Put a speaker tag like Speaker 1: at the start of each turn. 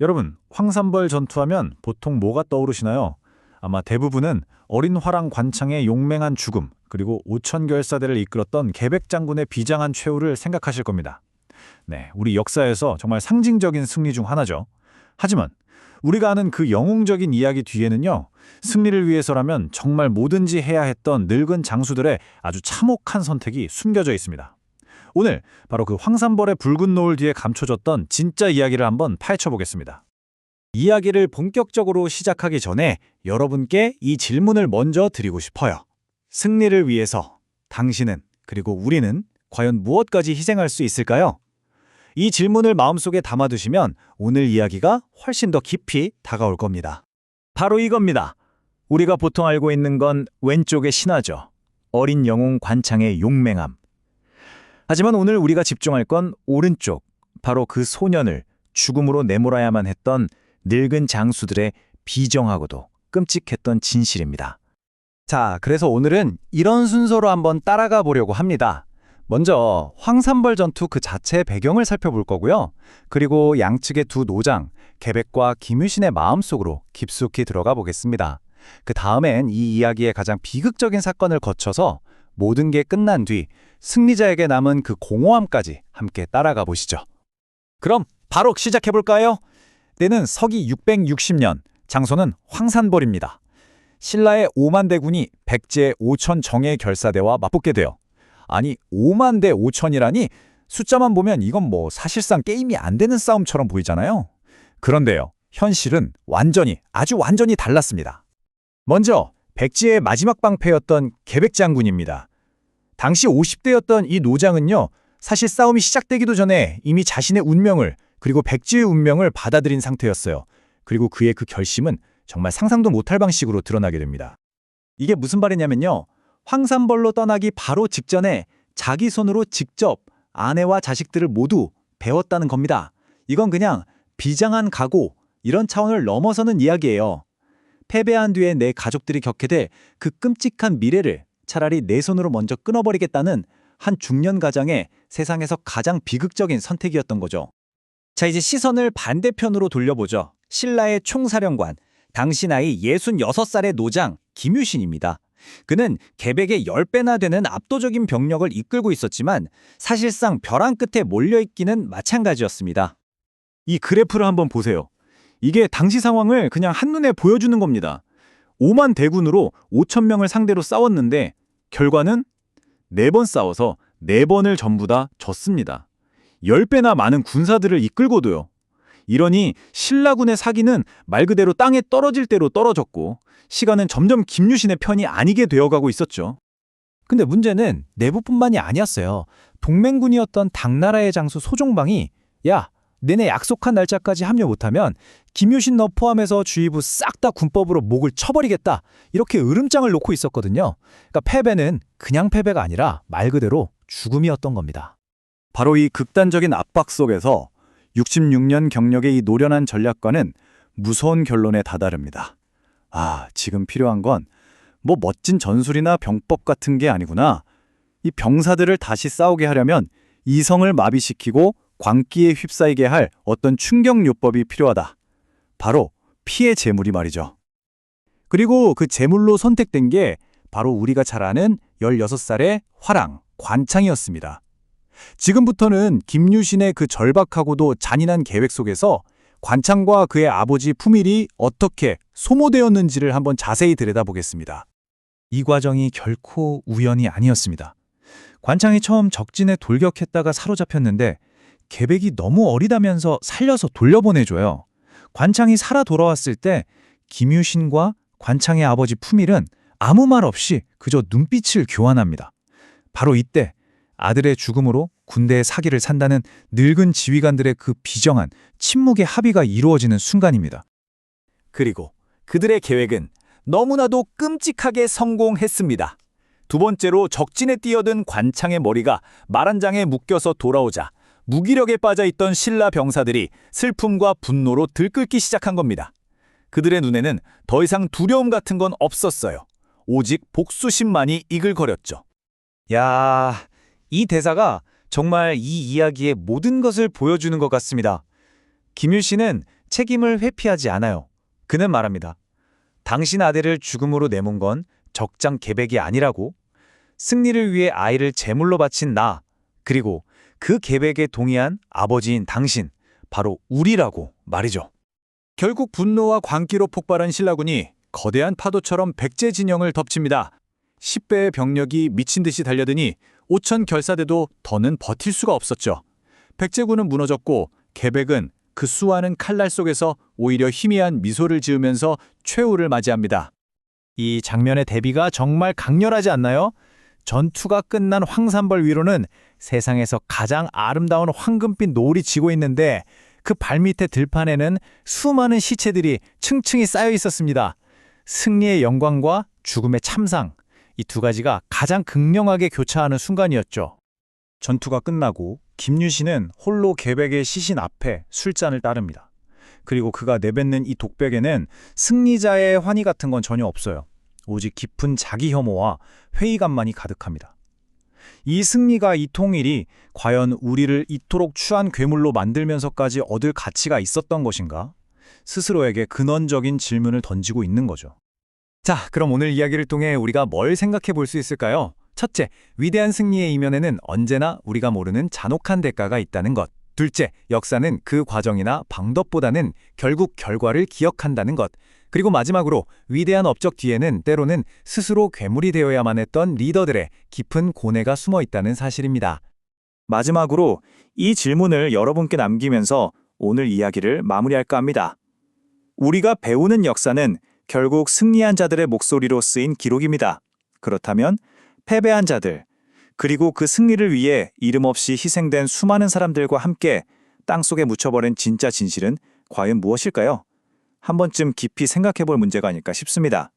Speaker 1: 여러분, 황산벌 전투하면 보통 뭐가 떠오르시나요? 아마 대부분은 어린 화랑 관창의 용맹한 죽음, 그리고 오천결사대를 이끌었던 계백 장군의 비장한 최후를 생각하실 겁니다. 네, 우리 역사에서 정말 상징적인 승리 중 하나죠. 하지만 우리가 아는 그 영웅적인 이야기 뒤에는요, 승리를 위해서라면 정말 뭐든지 해야 했던 늙은 장수들의 아주 참혹한 선택이 숨겨져 있습니다. 오늘 바로 그 황산벌의 붉은 노을 뒤에 감춰졌던 진짜 이야기를 한번 파헤쳐 보겠습니다. 이야기를 본격적으로 시작하기 전에 여러분께 이 질문을 먼저 드리고 싶어요. 승리를 위해서 당신은 그리고 우리는 과연 무엇까지 희생할 수 있을까요? 이 질문을 마음속에 담아두시면 오늘 이야기가 훨씬 더 깊이 다가올 겁니다. 바로 이겁니다. 우리가 보통 알고 있는 건 왼쪽의 신화죠. 어린 영웅 관창의 용맹함. 하지만 오늘 우리가 집중할 건 오른쪽, 바로 그 소년을 죽음으로 내몰아야만 했던 늙은 장수들의 비정하고도 끔찍했던 진실입니다. 자, 그래서 오늘은 이런 순서로 한번 따라가 보려고 합니다. 먼저 황산벌 전투 그 자체의 배경을 살펴볼 거고요. 그리고 양측의 두 노장, 계백과 김유신의 마음속으로 깊숙이 들어가 보겠습니다. 그 다음엔 이 이야기의 가장 비극적인 사건을 거쳐서 모든 게 끝난 뒤 승리자에게 남은 그 공허함까지 함께 따라가 보시죠. 그럼 바로 시작해 볼까요? 때는 서기 660년, 장소는 황산벌입니다. 신라의 5만 대군이 백제 5천 정예 결사대와 맞붙게 돼요. 아니 5만 대 5천이라니 숫자만 보면 이건 뭐 사실상 게임이 안 되는 싸움처럼 보이잖아요. 그런데요. 현실은 완전히 아주 완전히 달랐습니다. 먼저 백제의 마지막 방패였던 계백 장군입니다. 당시 50대였던 이 노장은요. 사실 싸움이 시작되기도 전에 이미 자신의 운명을 그리고 백제의 운명을 받아들인 상태였어요. 그리고 그의 그 결심은 정말 상상도 못할 방식으로 드러나게 됩니다. 이게 무슨 말이냐면요. 황산벌로 떠나기 바로 직전에 자기 손으로 직접 아내와 자식들을 모두 배웠다는 겁니다. 이건 그냥 비장한 각오, 이런 차원을 넘어서는 이야기예요. 패배한 뒤에 내 가족들이 겪게 될 그 끔찍한 미래를 차라리 내 손으로 먼저 끊어버리겠다는 한 중년 가장의 세상에서 가장 비극적인 선택이었던 거죠. 자, 이제 시선을 반대편으로 돌려보죠. 신라의 총사령관, 당시 나이 66살의 노장 김유신입니다. 그는 계백의 10배나 되는 압도적인 병력을 이끌고 있었지만 사실상 벼랑 끝에 몰려있기는 마찬가지였습니다. 이 그래프를 한번 보세요. 이게 당시 상황을 그냥 한눈에 보여주는 겁니다. 5만 대군으로 5천 명을 상대로 싸웠는데 결과는 4번 싸워서 4번을 전부 다 졌습니다. 10배나 많은 군사들을 이끌고도요. 이러니 신라군의 사기는 말 그대로 땅에 떨어질 대로 떨어졌고 시간은 점점 김유신의 편이 아니게 되어가고 있었죠. 근데 문제는 내부뿐만이 아니었어요. 동맹군이었던 당나라의 장수 소종방이 야, 내내 약속한 날짜까지 합류 못하면 김유신 너 포함해서 주의부 싹 다 군법으로 목을 쳐버리겠다. 이렇게 으름장을 놓고 있었거든요. 그러니까 패배는 그냥 패배가 아니라 말 그대로 죽음이었던 겁니다. 바로 이 극단적인 압박 속에서 66년 경력의 이 노련한 전략가는 무서운 결론에 다다릅니다. 아, 지금 필요한 건 뭐 멋진 전술이나 병법 같은 게 아니구나. 이 병사들을 다시 싸우게 하려면 이성을 마비시키고 광기에 휩싸이게 할 어떤 충격요법이 필요하다. 바로 피해 제물이 말이죠. 그리고 그 제물로 선택된 게 바로 우리가 잘 아는 16살의 화랑, 관창이었습니다. 지금부터는 김유신의 그 절박하고도 잔인한 계획 속에서 관창과 그의 아버지 품일이 어떻게 소모되었는지를 한번 자세히 들여다보겠습니다. 이 과정이 결코 우연이 아니었습니다. 관창이 처음 적진에 돌격했다가 사로잡혔는데 계백이 너무 어리다면서 살려서 돌려보내줘요. 관창이 살아 돌아왔을 때 김유신과 관창의 아버지 품일은 아무 말 없이 그저 눈빛을 교환합니다. 바로 이때 아들의 죽음으로 군대의 사기를 산다는 늙은 지휘관들의 그 비정한 침묵의 합의가 이루어지는 순간입니다. 그리고 그들의 계획은 너무나도 끔찍하게 성공했습니다. 두 번째로 적진에 뛰어든 관창의 머리가 말한 장에 묶여서 돌아오자 무기력에 빠져있던 신라 병사들이 슬픔과 분노로 들끓기 시작한 겁니다. 그들의 눈에는 더 이상 두려움 같은 건 없었어요. 오직 복수심만이 이글거렸죠. 야, 이 대사가 정말 이 이야기의 모든 것을 보여주는 것 같습니다. 김일 씨는
Speaker 2: 책임을 회피하지 않아요. 그는 말합니다. 당신 아들을 죽음으로 내몬 건 적장 계백이 아니라고. 승리를 위해 아이를 제물로 바친 나, 그리고 그 계백에 동의한 아버지인 당신, 바로 우리라고 말이죠.
Speaker 1: 결국 분노와 광기로 폭발한 신라군이 거대한 파도처럼 백제 진영을 덮칩니다. 10배의 병력이 미친 듯이 달려드니 5천 결사대도 더는 버틸 수가 없었죠. 백제군은 무너졌고 계백은 그 수많은 칼날 속에서 오히려 희미한 미소를 지으면서 최후를 맞이합니다.
Speaker 2: 이 장면의 대비가 정말 강렬하지 않나요? 전투가 끝난 황산벌 위로는 세상에서 가장 아름다운 황금빛 노을이 지고 있는데 그 발밑의 들판에는 수많은 시체들이 층층이 쌓여 있었습니다. 승리의 영광과 죽음의 참상, 이 두 가지가 가장 극명하게 교차하는 순간이었죠. 전투가 끝나고 김유신은 홀로 계백의 시신 앞에 술잔을 따릅니다. 그리고 그가 내뱉는 이 독백에는 승리자의 환희 같은 건 전혀 없어요. 오직 깊은 자기 혐오와 회의감만이 가득합니다. 이 승리가 이 통일이 과연 우리를 이토록 추한 괴물로 만들면서까지 얻을 가치가 있었던 것인가? 스스로에게 근원적인 질문을 던지고 있는 거죠. 자, 그럼 오늘 이야기를 통해 우리가 뭘 생각해 볼 수 있을까요? 첫째, 위대한 승리의 이면에는 언제나 우리가 모르는 잔혹한 대가가 있다는 것. 둘째, 역사는 그 과정이나 방법보다는 결국 결과를 기억한다는 것. 그리고 마지막으로 위대한 업적 뒤에는 때로는 스스로 괴물이 되어야만 했던 리더들의 깊은 고뇌가 숨어 있다는 사실입니다. 마지막으로 이 질문을 여러분께 남기면서 오늘 이야기를 마무리할까 합니다. 우리가 배우는 역사는 결국 승리한 자들의 목소리로 쓰인 기록입니다. 그렇다면 패배한 자들, 그리고 그 승리를 위해 이름 없이 희생된 수많은 사람들과 함께 땅속에 묻혀버린 진짜 진실은 과연 무엇일까요? 한 번쯤 깊이 생각해 볼 문제가 아닐까 싶습니다.